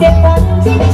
เจ็ดวันที่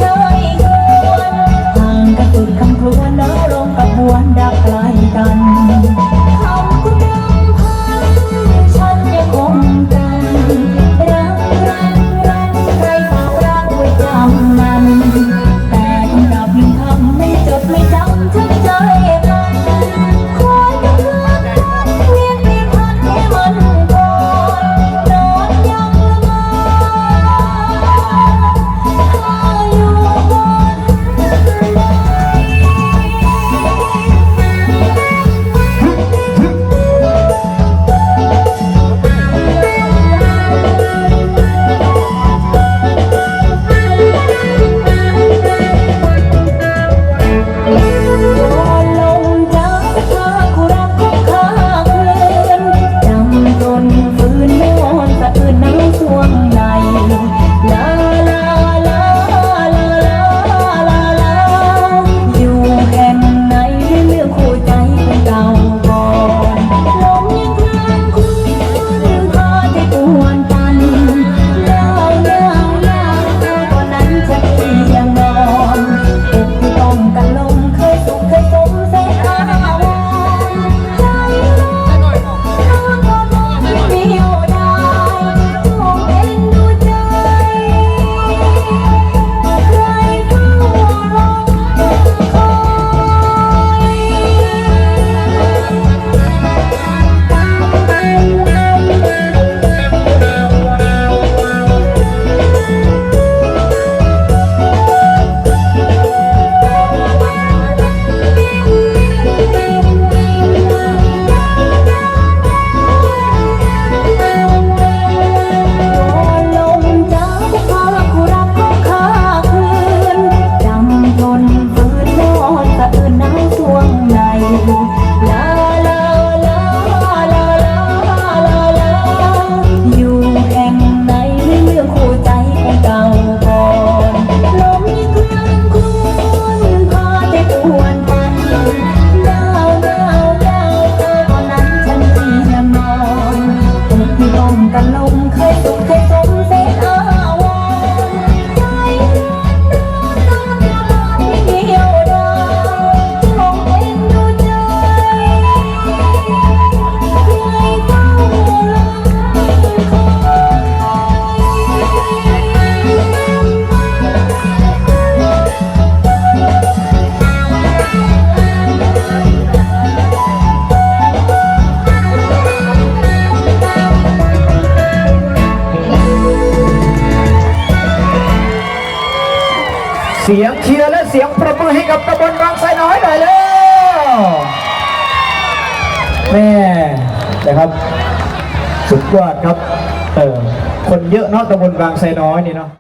เสียงเชียร์และเสียงประมือให้กับตะบนบางไทรน้อยหน่อยเร็วแม่นะครับ สุดยอดครับเออคนเยอะเนาะตะบนบางไทรน้อยนี่เนาะ